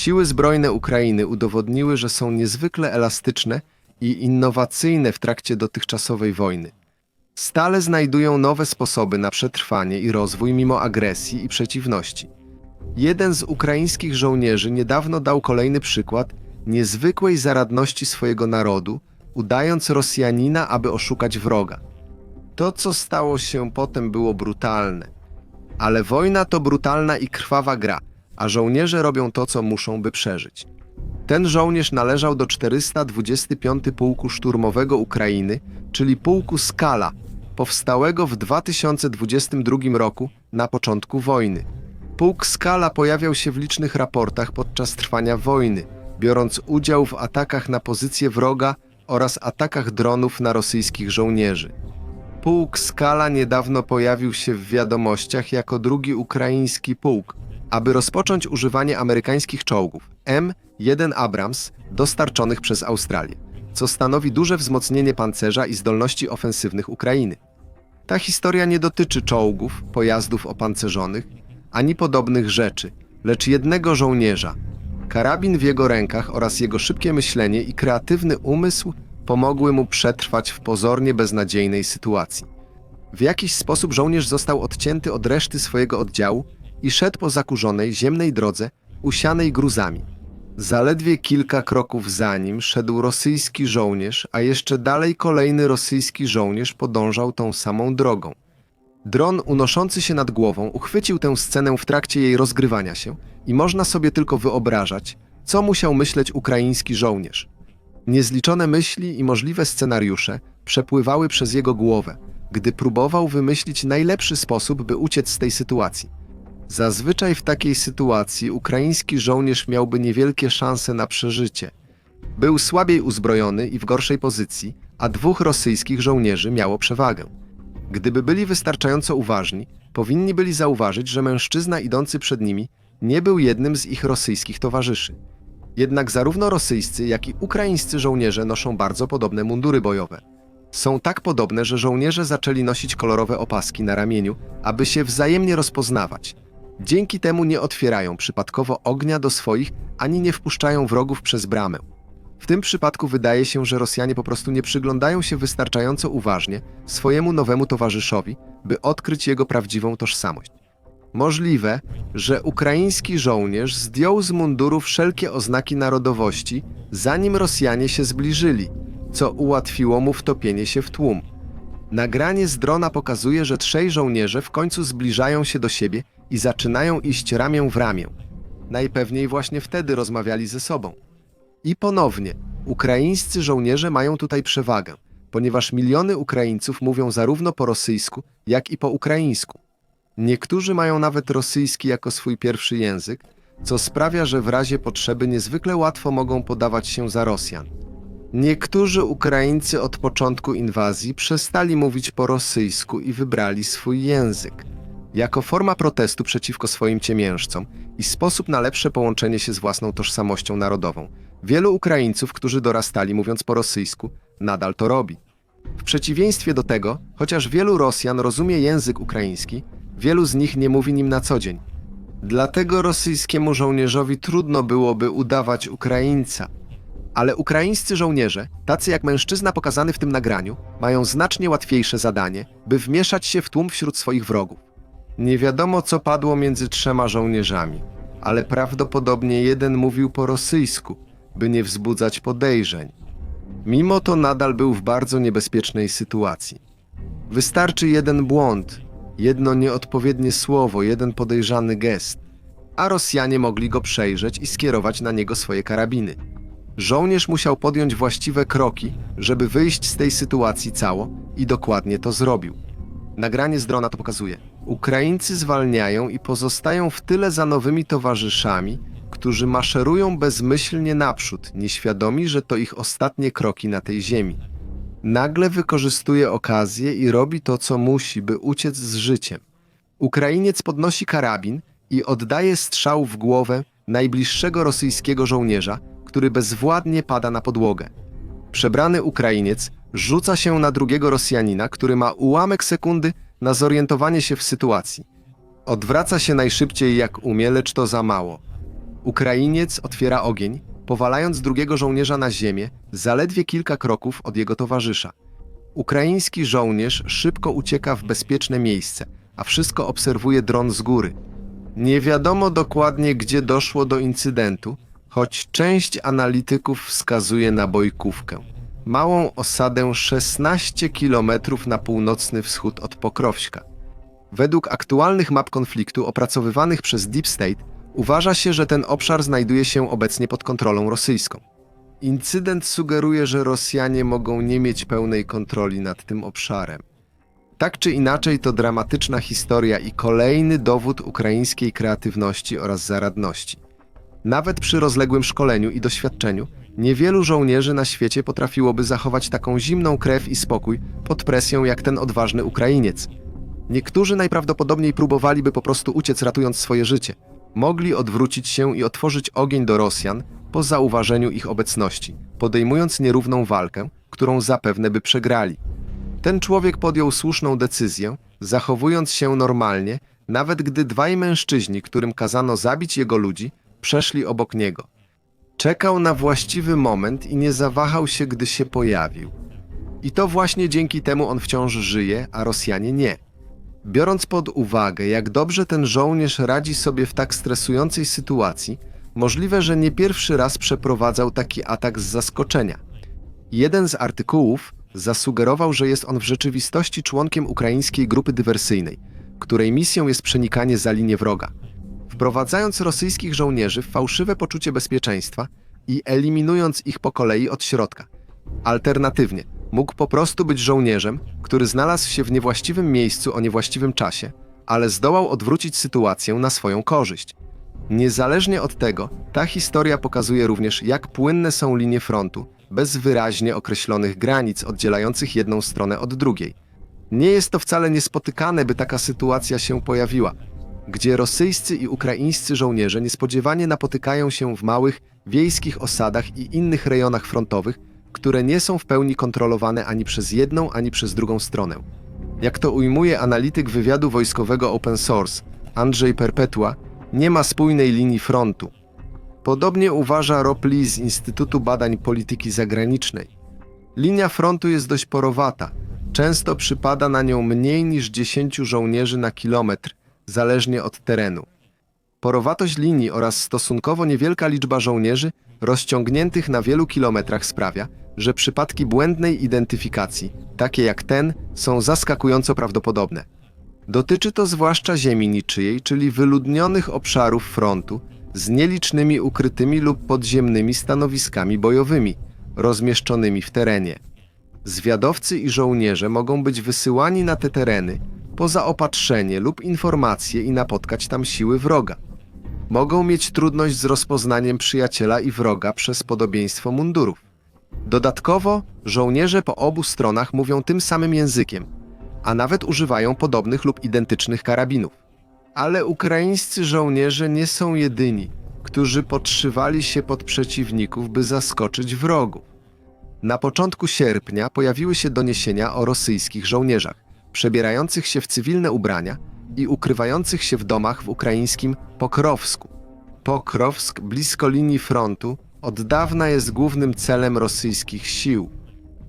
Siły zbrojne Ukrainy udowodniły, że są niezwykle elastyczne i innowacyjne w trakcie dotychczasowej wojny. Stale znajdują nowe sposoby na przetrwanie i rozwój mimo agresji i przeciwności. Jeden z ukraińskich żołnierzy niedawno dał kolejny przykład niezwykłej zaradności swojego narodu, udając Rosjanina, aby oszukać wroga. To, co stało się potem, było brutalne. Ale wojna to brutalna i krwawa gra, a żołnierze robią to, co muszą, by przeżyć. Ten żołnierz należał do 425 Pułku Szturmowego Ukrainy, czyli Pułku Skala, powstałego w 2022 roku na początku wojny. Pułk Skala pojawiał się w licznych raportach podczas trwania wojny, biorąc udział w atakach na pozycje wroga oraz atakach dronów na rosyjskich żołnierzy. Pułk Skala niedawno pojawił się w wiadomościach jako drugi ukraiński pułk, aby rozpocząć używanie amerykańskich czołgów M1 Abrams dostarczonych przez Australię, co stanowi duże wzmocnienie pancerza i zdolności ofensywnych Ukrainy. Ta historia nie dotyczy czołgów, pojazdów opancerzonych, ani podobnych rzeczy, lecz jednego żołnierza. Karabin w jego rękach oraz jego szybkie myślenie i kreatywny umysł pomogły mu przetrwać w pozornie beznadziejnej sytuacji. W jakiś sposób żołnierz został odcięty od reszty swojego oddziału i szedł po zakurzonej, ziemnej drodze, usianej gruzami. Zaledwie kilka kroków za nim szedł rosyjski żołnierz, a jeszcze dalej kolejny rosyjski żołnierz podążał tą samą drogą. Dron unoszący się nad głową uchwycił tę scenę w trakcie jej rozgrywania się i można sobie tylko wyobrażać, co musiał myśleć ukraiński żołnierz. Niezliczone myśli i możliwe scenariusze przepływały przez jego głowę, gdy próbował wymyślić najlepszy sposób, by uciec z tej sytuacji. Zazwyczaj w takiej sytuacji ukraiński żołnierz miałby niewielkie szanse na przeżycie. Był słabiej uzbrojony i w gorszej pozycji, a dwóch rosyjskich żołnierzy miało przewagę. Gdyby byli wystarczająco uważni, powinni byli zauważyć, że mężczyzna idący przed nimi nie był jednym z ich rosyjskich towarzyszy. Jednak zarówno rosyjscy, jak i ukraińscy żołnierze noszą bardzo podobne mundury bojowe. Są tak podobne, że żołnierze zaczęli nosić kolorowe opaski na ramieniu, aby się wzajemnie rozpoznawać. Dzięki temu nie otwierają przypadkowo ognia do swoich ani nie wpuszczają wrogów przez bramę. W tym przypadku wydaje się, że Rosjanie po prostu nie przyglądają się wystarczająco uważnie swojemu nowemu towarzyszowi, by odkryć jego prawdziwą tożsamość. Możliwe, że ukraiński żołnierz zdjął z munduru wszelkie oznaki narodowości, zanim Rosjanie się zbliżyli, co ułatwiło mu wtopienie się w tłum. Nagranie z drona pokazuje, że trzej żołnierze w końcu zbliżają się do siebie i zaczynają iść ramię w ramię. Najpewniej właśnie wtedy rozmawiali ze sobą. I ponownie, ukraińscy żołnierze mają tutaj przewagę, ponieważ miliony Ukraińców mówią zarówno po rosyjsku, jak i po ukraińsku. Niektórzy mają nawet rosyjski jako swój pierwszy język, co sprawia, że w razie potrzeby niezwykle łatwo mogą podawać się za Rosjan. Niektórzy Ukraińcy od początku inwazji przestali mówić po rosyjsku i wybrali swój język. Jako forma protestu przeciwko swoim ciemiężcom i sposób na lepsze połączenie się z własną tożsamością narodową, wielu Ukraińców, którzy dorastali mówiąc po rosyjsku, nadal to robi. W przeciwieństwie do tego, chociaż wielu Rosjan rozumie język ukraiński, wielu z nich nie mówi nim na co dzień. Dlatego rosyjskiemu żołnierzowi trudno byłoby udawać Ukraińca. Ale ukraińscy żołnierze, tacy jak mężczyzna pokazany w tym nagraniu, mają znacznie łatwiejsze zadanie, by wmieszać się w tłum wśród swoich wrogów. Nie wiadomo, co padło między trzema żołnierzami, ale prawdopodobnie jeden mówił po rosyjsku, by nie wzbudzać podejrzeń. Mimo to nadal był w bardzo niebezpiecznej sytuacji. Wystarczy jeden błąd, jedno nieodpowiednie słowo, jeden podejrzany gest, a Rosjanie mogli go przejrzeć i skierować na niego swoje karabiny. Żołnierz musiał podjąć właściwe kroki, żeby wyjść z tej sytuacji cało i dokładnie to zrobił. Nagranie z drona to pokazuje. Ukraińcy zwalniają i pozostają w tyle za nowymi towarzyszami, którzy maszerują bezmyślnie naprzód, nieświadomi, że to ich ostatnie kroki na tej ziemi. Nagle wykorzystuje okazję i robi to, co musi, by uciec z życiem. Ukrainiec podnosi karabin i oddaje strzał w głowę najbliższego rosyjskiego żołnierza, który bezwładnie pada na podłogę. Przebrany Ukrainiec rzuca się na drugiego Rosjanina, który ma ułamek sekundy na zorientowanie się w sytuacji. Odwraca się najszybciej jak umie, lecz to za mało. Ukrainiec otwiera ogień, powalając drugiego żołnierza na ziemię, zaledwie kilka kroków od jego towarzysza. Ukraiński żołnierz szybko ucieka w bezpieczne miejsce, a wszystko obserwuje dron z góry. Nie wiadomo dokładnie, gdzie doszło do incydentu, choć część analityków wskazuje na bojkówkę. Małą osadę 16 km na północny wschód od Pokrowska. Według aktualnych map konfliktu opracowywanych przez Deep State uważa się, że ten obszar znajduje się obecnie pod kontrolą rosyjską. Incydent sugeruje, że Rosjanie mogą nie mieć pełnej kontroli nad tym obszarem. Tak czy inaczej, to dramatyczna historia i kolejny dowód ukraińskiej kreatywności oraz zaradności. Nawet przy rozległym szkoleniu i doświadczeniu, niewielu żołnierzy na świecie potrafiłoby zachować taką zimną krew i spokój pod presją jak ten odważny Ukrainiec. Niektórzy najprawdopodobniej próbowaliby po prostu uciec, ratując swoje życie. Mogli odwrócić się i otworzyć ogień do Rosjan po zauważeniu ich obecności, podejmując nierówną walkę, którą zapewne by przegrali. Ten człowiek podjął słuszną decyzję, zachowując się normalnie, nawet gdy dwaj mężczyźni, którym kazano zabić jego ludzi, przeszli obok niego. Czekał na właściwy moment i nie zawahał się, gdy się pojawił. I to właśnie dzięki temu on wciąż żyje, a Rosjanie nie. Biorąc pod uwagę, jak dobrze ten żołnierz radzi sobie w tak stresującej sytuacji, możliwe, że nie pierwszy raz przeprowadzał taki atak z zaskoczenia. Jeden z artykułów zasugerował, że jest on w rzeczywistości członkiem ukraińskiej grupy dywersyjnej, której misją jest przenikanie za linię wroga, wprowadzając rosyjskich żołnierzy w fałszywe poczucie bezpieczeństwa i eliminując ich po kolei od środka. Alternatywnie, mógł po prostu być żołnierzem, który znalazł się w niewłaściwym miejscu o niewłaściwym czasie, ale zdołał odwrócić sytuację na swoją korzyść. Niezależnie od tego, ta historia pokazuje również, jak płynne są linie frontu, bez wyraźnie określonych granic oddzielających jedną stronę od drugiej. Nie jest to wcale niespotykane, by taka sytuacja się pojawiła, gdzie rosyjscy i ukraińscy żołnierze niespodziewanie napotykają się w małych, wiejskich osadach i innych rejonach frontowych, które nie są w pełni kontrolowane ani przez jedną, ani przez drugą stronę. Jak to ujmuje analityk wywiadu wojskowego Open Source Andrzej Perpetua, nie ma spójnej linii frontu. Podobnie uważa Rob Lee z Instytutu Badań Polityki Zagranicznej. Linia frontu jest dość porowata. Często przypada na nią mniej niż 10 żołnierzy na kilometr, zależnie od terenu. Porowatość linii oraz stosunkowo niewielka liczba żołnierzy rozciągniętych na wielu kilometrach sprawia, że przypadki błędnej identyfikacji, takie jak ten, są zaskakująco prawdopodobne. Dotyczy to zwłaszcza ziemi niczyjej, czyli wyludnionych obszarów frontu z nielicznymi ukrytymi lub podziemnymi stanowiskami bojowymi, rozmieszczonymi w terenie. Zwiadowcy i żołnierze mogą być wysyłani na te tereny po zaopatrzenie lub informacje i napotkać tam siły wroga. Mogą mieć trudność z rozpoznaniem przyjaciela i wroga przez podobieństwo mundurów. Dodatkowo żołnierze po obu stronach mówią tym samym językiem, a nawet używają podobnych lub identycznych karabinów. Ale ukraińscy żołnierze nie są jedyni, którzy podszywali się pod przeciwników, by zaskoczyć wrogów. Na początku sierpnia pojawiły się doniesienia o rosyjskich żołnierzach, przebierających się w cywilne ubrania i ukrywających się w domach w ukraińskim Pokrowsku. Pokrowsk, blisko linii frontu, od dawna jest głównym celem rosyjskich sił.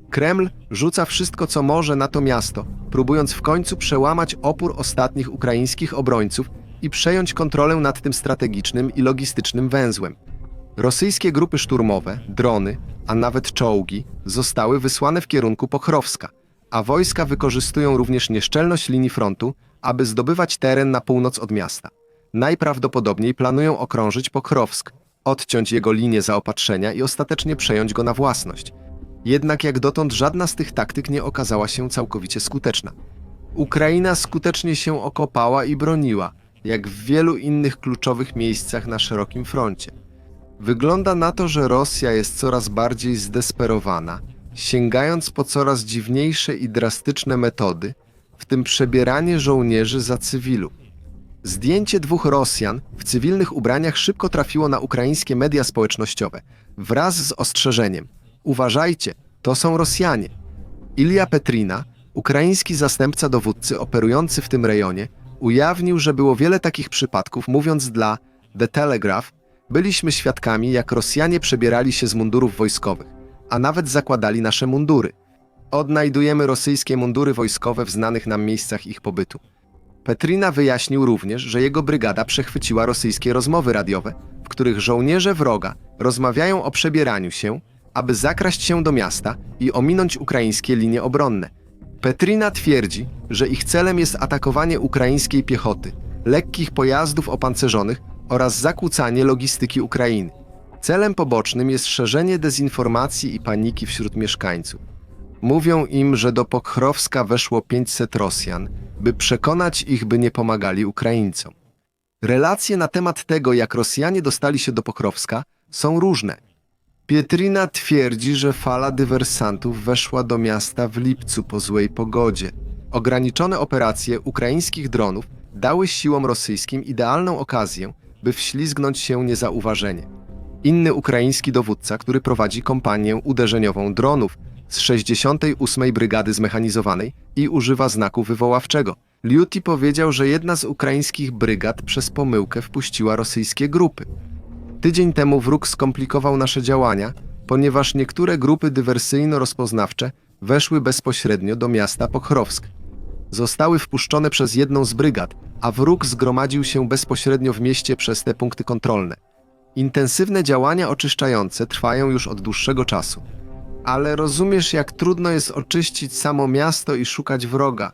Kreml rzuca wszystko, co może na to miasto, próbując w końcu przełamać opór ostatnich ukraińskich obrońców i przejąć kontrolę nad tym strategicznym i logistycznym węzłem. Rosyjskie grupy szturmowe, drony, a nawet czołgi zostały wysłane w kierunku Pochrowska, a wojska wykorzystują również nieszczelność linii frontu, aby zdobywać teren na północ od miasta. Najprawdopodobniej planują okrążyć Pochrowsk, odciąć jego linię zaopatrzenia i ostatecznie przejąć go na własność. Jednak jak dotąd żadna z tych taktyk nie okazała się całkowicie skuteczna. Ukraina skutecznie się okopała i broniła, jak w wielu innych kluczowych miejscach na szerokim froncie. Wygląda na to, że Rosja jest coraz bardziej zdesperowana, sięgając po coraz dziwniejsze i drastyczne metody, w tym przebieranie żołnierzy za cywilów. Zdjęcie dwóch Rosjan w cywilnych ubraniach szybko trafiło na ukraińskie media społecznościowe, wraz z ostrzeżeniem: Uważajcie, to są Rosjanie. Ilja Petrina, ukraiński zastępca dowódcy operujący w tym rejonie, ujawnił, że było wiele takich przypadków, mówiąc dla The Telegraph, Byliśmy świadkami, jak Rosjanie przebierali się z mundurów wojskowych, a nawet zakładali nasze mundury. Odnajdujemy rosyjskie mundury wojskowe w znanych nam miejscach ich pobytu. Petrina wyjaśnił również, że jego brygada przechwyciła rosyjskie rozmowy radiowe, w których żołnierze wroga rozmawiają o przebieraniu się, aby zakraść się do miasta i ominąć ukraińskie linie obronne. Petrina twierdzi, że ich celem jest atakowanie ukraińskiej piechoty, lekkich pojazdów opancerzonych oraz zakłócanie logistyki Ukrainy. Celem pobocznym jest szerzenie dezinformacji i paniki wśród mieszkańców. Mówią im, że do Pokrovska weszło 500 Rosjan, by przekonać ich, by nie pomagali Ukraińcom. Relacje na temat tego, jak Rosjanie dostali się do Pokrowska, są różne. Pietrina twierdzi, że fala dywersantów weszła do miasta w lipcu po złej pogodzie. Ograniczone operacje ukraińskich dronów dały siłom rosyjskim idealną okazję, by wślizgnąć się niezauważenie. Inny ukraiński dowódca, który prowadzi kompanię uderzeniową dronów z 68. Brygady Zmechanizowanej i używa znaku wywoławczego. Liuti powiedział, że jedna z ukraińskich brygad przez pomyłkę wpuściła rosyjskie grupy. Tydzień temu wróg skomplikował nasze działania, ponieważ niektóre grupy dywersyjno-rozpoznawcze weszły bezpośrednio do miasta Pokrovsk. Zostały wpuszczone przez jedną z brygad, a wróg zgromadził się bezpośrednio w mieście przez te punkty kontrolne. Intensywne działania oczyszczające trwają już od dłuższego czasu. Ale rozumiesz, jak trudno jest oczyścić samo miasto i szukać wroga.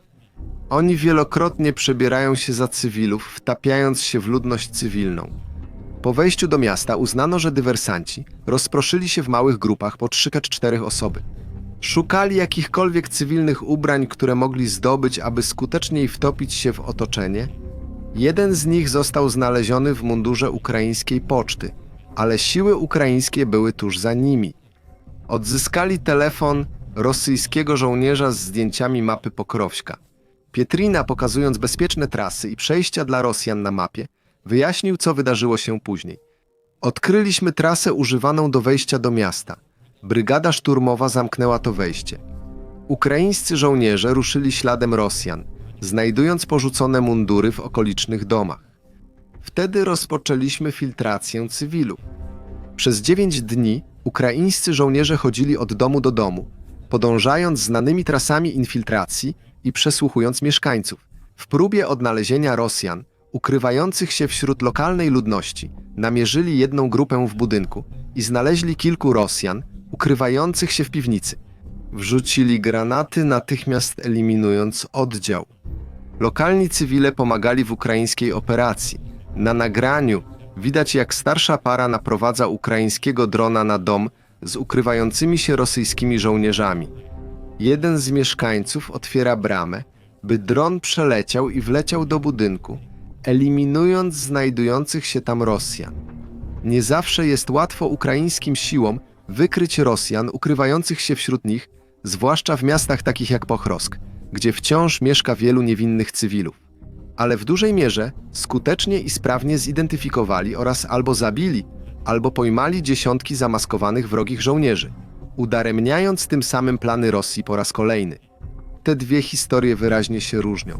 Oni wielokrotnie przebierają się za cywilów, wtapiając się w ludność cywilną. Po wejściu do miasta uznano, że dywersanci rozproszyli się w małych grupach po 3-4 osoby. Szukali jakichkolwiek cywilnych ubrań, które mogli zdobyć, aby skuteczniej wtopić się w otoczenie. Jeden z nich został znaleziony w mundurze ukraińskiej poczty, ale siły ukraińskie były tuż za nimi. Odzyskali telefon rosyjskiego żołnierza z zdjęciami mapy Pokrowska. Pietrina, pokazując bezpieczne trasy i przejścia dla Rosjan na mapie, wyjaśnił, co wydarzyło się później. Odkryliśmy trasę używaną do wejścia do miasta. Brygada szturmowa zamknęła to wejście. Ukraińscy żołnierze ruszyli śladem Rosjan, znajdując porzucone mundury w okolicznych domach. Wtedy rozpoczęliśmy filtrację cywilów. Przez dziewięć dni ukraińscy żołnierze chodzili od domu do domu, podążając znanymi trasami infiltracji i przesłuchując mieszkańców. W próbie odnalezienia Rosjan, ukrywających się wśród lokalnej ludności, namierzyli jedną grupę w budynku i znaleźli kilku Rosjan, ukrywających się w piwnicy. Wrzucili granaty, natychmiast eliminując oddział. Lokalni cywile pomagali w ukraińskiej operacji. Na nagraniu widać, jak starsza para naprowadza ukraińskiego drona na dom z ukrywającymi się rosyjskimi żołnierzami. Jeden z mieszkańców otwiera bramę, by dron przeleciał i wleciał do budynku, eliminując znajdujących się tam Rosjan. Nie zawsze jest łatwo ukraińskim siłom wykryć Rosjan ukrywających się wśród nich, zwłaszcza w miastach takich jak Pochrosk, gdzie wciąż mieszka wielu niewinnych cywilów. Ale w dużej mierze skutecznie i sprawnie zidentyfikowali oraz albo zabili, albo pojmali dziesiątki zamaskowanych wrogich żołnierzy, udaremniając tym samym plany Rosji po raz kolejny. Te dwie historie wyraźnie się różnią.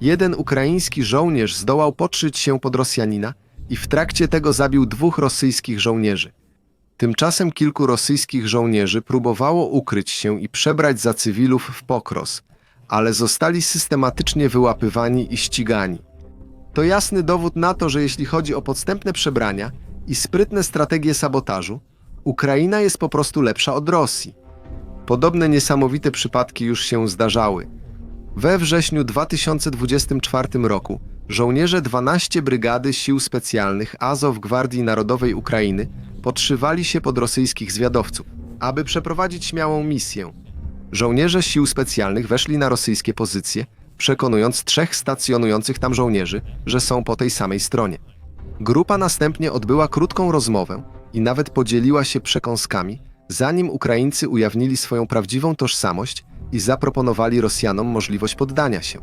Jeden ukraiński żołnierz zdołał podszyć się pod Rosjanina i w trakcie tego zabił dwóch rosyjskich żołnierzy. Tymczasem kilku rosyjskich żołnierzy próbowało ukryć się i przebrać za cywilów w pokros, ale zostali systematycznie wyłapywani i ścigani. To jasny dowód na to, że jeśli chodzi o podstępne przebrania i sprytne strategie sabotażu, Ukraina jest po prostu lepsza od Rosji. Podobne niesamowite przypadki już się zdarzały. We wrześniu 2024 roku żołnierze 12 Brygady Sił Specjalnych Azow Gwardii Narodowej Ukrainy podszywali się pod rosyjskich zwiadowców, aby przeprowadzić śmiałą misję. Żołnierze Sił Specjalnych weszli na rosyjskie pozycje, przekonując trzech stacjonujących tam żołnierzy, że są po tej samej stronie. Grupa następnie odbyła krótką rozmowę i nawet podzieliła się przekąskami, zanim Ukraińcy ujawnili swoją prawdziwą tożsamość i zaproponowali Rosjanom możliwość poddania się.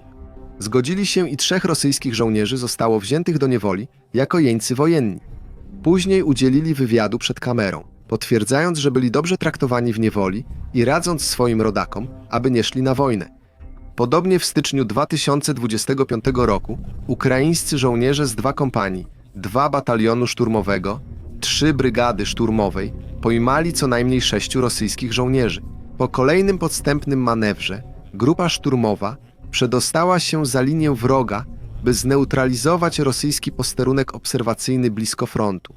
Zgodzili się i trzech rosyjskich żołnierzy zostało wziętych do niewoli jako jeńcy wojenni. Później udzielili wywiadu przed kamerą, potwierdzając, że byli dobrze traktowani w niewoli i radząc swoim rodakom, aby nie szli na wojnę. Podobnie w styczniu 2025 roku ukraińscy żołnierze z dwa kompanii, dwa batalionu szturmowego trzy brygady szturmowej pojmali co najmniej sześciu rosyjskich żołnierzy. Po kolejnym podstępnym manewrze grupa szturmowa przedostała się za linię wroga, by zneutralizować rosyjski posterunek obserwacyjny blisko frontu.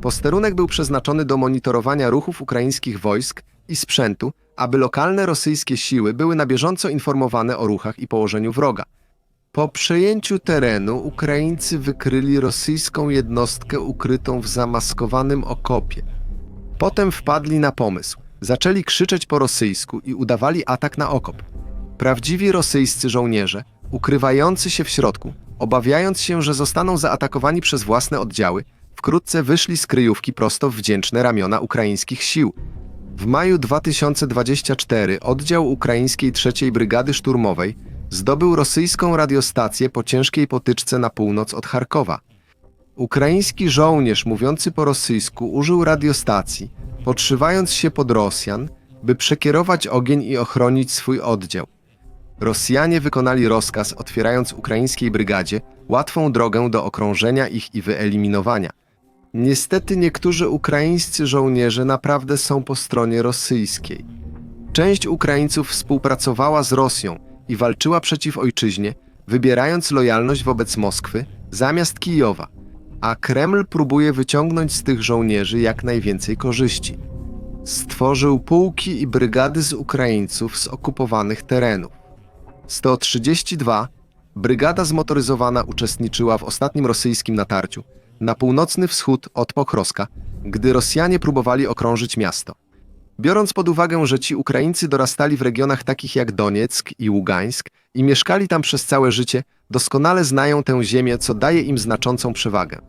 Posterunek był przeznaczony do monitorowania ruchów ukraińskich wojsk i sprzętu, aby lokalne rosyjskie siły były na bieżąco informowane o ruchach i położeniu wroga. Po przejęciu terenu Ukraińcy wykryli rosyjską jednostkę ukrytą w zamaskowanym okopie. Potem wpadli na pomysł. Zaczęli krzyczeć po rosyjsku i udawali atak na okop. Prawdziwi rosyjscy żołnierze, ukrywający się w środku, obawiając się, że zostaną zaatakowani przez własne oddziały, wkrótce wyszli z kryjówki prosto w wdzięczne ramiona ukraińskich sił. W maju 2024 oddział ukraińskiej III Brygady Szturmowej zdobył rosyjską radiostację po ciężkiej potyczce na północ od Charkowa. Ukraiński żołnierz mówiący po rosyjsku użył radiostacji, podszywając się pod Rosjan, by przekierować ogień i ochronić swój oddział. Rosjanie wykonali rozkaz, otwierając ukraińskiej brygadzie łatwą drogę do okrążenia ich i wyeliminowania. Niestety niektórzy ukraińscy żołnierze naprawdę są po stronie rosyjskiej. Część Ukraińców współpracowała z Rosją i walczyła przeciw ojczyźnie, wybierając lojalność wobec Moskwy zamiast Kijowa, a Kreml próbuje wyciągnąć z tych żołnierzy jak najwięcej korzyści. Stworzył pułki i brygady z Ukraińców z okupowanych terenów. 132 brygada zmotoryzowana uczestniczyła w ostatnim rosyjskim natarciu na północny wschód od Pokroska, gdy Rosjanie próbowali okrążyć miasto. Biorąc pod uwagę, że ci Ukraińcy dorastali w regionach takich jak Donieck i Ługańsk i mieszkali tam przez całe życie, doskonale znają tę ziemię, co daje im znaczącą przewagę.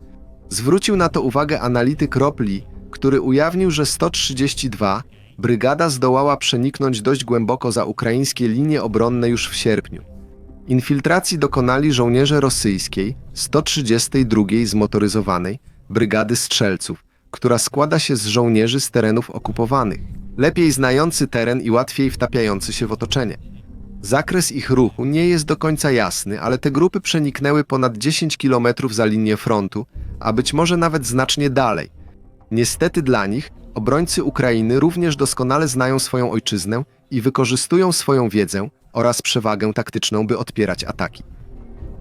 Zwrócił na to uwagę analityk Rob Lee, który ujawnił, że 132 brygada zdołała przeniknąć dość głęboko za ukraińskie linie obronne już w sierpniu. Infiltracji dokonali żołnierze rosyjskiej 132 zmotoryzowanej brygady strzelców, która składa się z żołnierzy z terenów okupowanych, lepiej znający teren i łatwiej wtapiający się w otoczenie. Zakres ich ruchu nie jest do końca jasny, ale te grupy przeniknęły ponad 10 km za linię frontu, a być może nawet znacznie dalej. Niestety dla nich, obrońcy Ukrainy również doskonale znają swoją ojczyznę i wykorzystują swoją wiedzę oraz przewagę taktyczną, by odpierać ataki.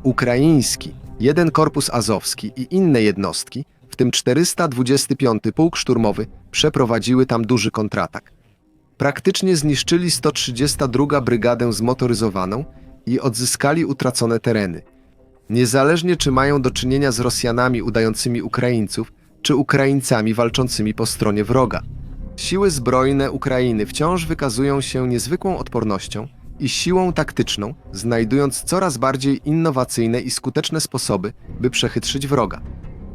Ukraiński, jeden korpus azowski i inne jednostki, w tym 425 Pułk Szturmowy, przeprowadziły tam duży kontratak. Praktycznie zniszczyli 132 Brygadę zmotoryzowaną i odzyskali utracone tereny. Niezależnie czy mają do czynienia z Rosjanami udającymi Ukraińców, czy Ukraińcami walczącymi po stronie wroga. Siły zbrojne Ukrainy wciąż wykazują się niezwykłą odpornością i siłą taktyczną, znajdując coraz bardziej innowacyjne i skuteczne sposoby, by przechytrzyć wroga.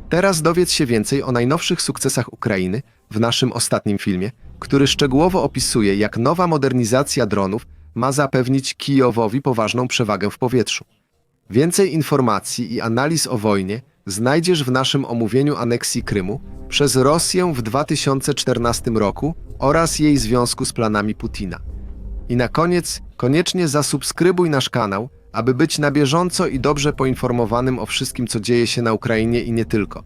Teraz dowiedz się więcej o najnowszych sukcesach Ukrainy w naszym ostatnim filmie, który szczegółowo opisuje, jak nowa modernizacja dronów ma zapewnić Kijowowi poważną przewagę w powietrzu. Więcej informacji i analiz o wojnie znajdziesz w naszym omówieniu aneksji Krymu przez Rosję w 2014 roku oraz jej związku z planami Putina. I na koniec koniecznie zasubskrybuj nasz kanał, aby być na bieżąco i dobrze poinformowanym o wszystkim, co dzieje się na Ukrainie i nie tylko.